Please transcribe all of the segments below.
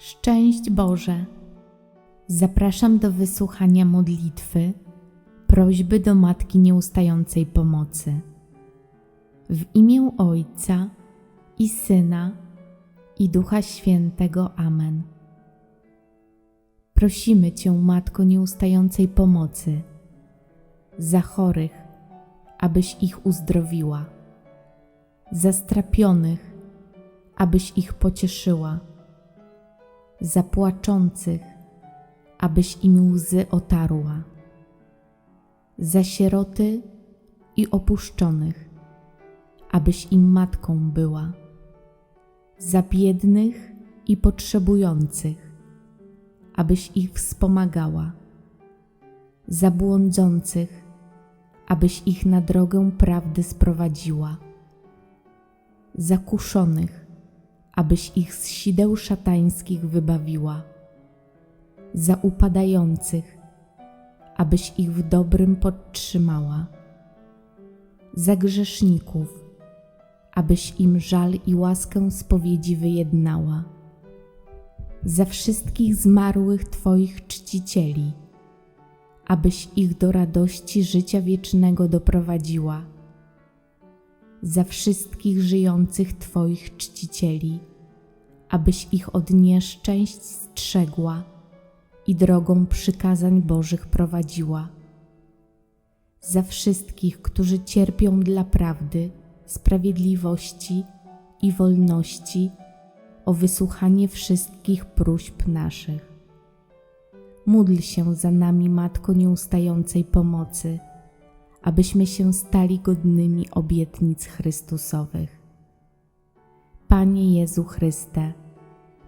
Szczęść Boże! Zapraszam do wysłuchania modlitwy, prośby do Matki Nieustającej Pomocy. W imię Ojca i Syna i Ducha Świętego. Amen. Prosimy Cię, Matko Nieustającej Pomocy, za chorych, abyś ich uzdrowiła, za strapionych, abyś ich pocieszyła, za płaczących, abyś im łzy otarła, za sieroty i opuszczonych, abyś im matką była, za biednych i potrzebujących, abyś ich wspomagała, za błądzących, abyś ich na drogę prawdy sprowadziła, zakuszonych, abyś ich z sideł szatańskich wybawiła, za upadających, abyś ich w dobrym podtrzymała, za grzeszników, abyś im żal i łaskę spowiedzi wyjednała, za wszystkich zmarłych Twoich czcicieli, abyś ich do radości życia wiecznego doprowadziła, za wszystkich żyjących Twoich czcicieli, abyś ich od nieszczęść strzegła i drogą przykazań Bożych prowadziła. Za wszystkich, którzy cierpią dla prawdy, sprawiedliwości i wolności, o wysłuchanie wszystkich próśb naszych. Módl się za nami, Matko Nieustającej Pomocy, abyśmy się stali godnymi obietnic Chrystusowych. Panie Jezu Chryste,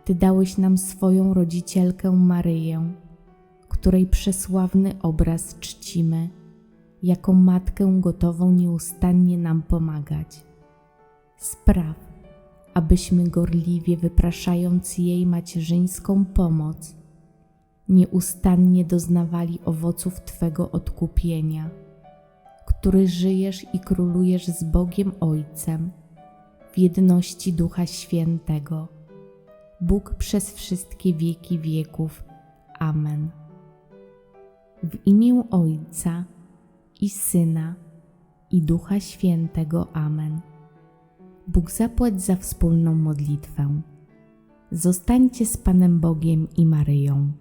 Ty dałeś nam swoją rodzicielkę Maryję, której przesławny obraz czcimy, jako Matkę gotową nieustannie nam pomagać. Spraw, abyśmy gorliwie wypraszając jej macierzyńską pomoc, nieustannie doznawali owoców Twego odkupienia, który żyjesz i królujesz z Bogiem Ojcem w jedności Ducha Świętego, Bóg przez wszystkie wieki wieków. Amen. W imię Ojca i Syna i Ducha Świętego. Amen. Bóg zapłać za wspólną modlitwę. Zostańcie z Panem Bogiem i Maryją.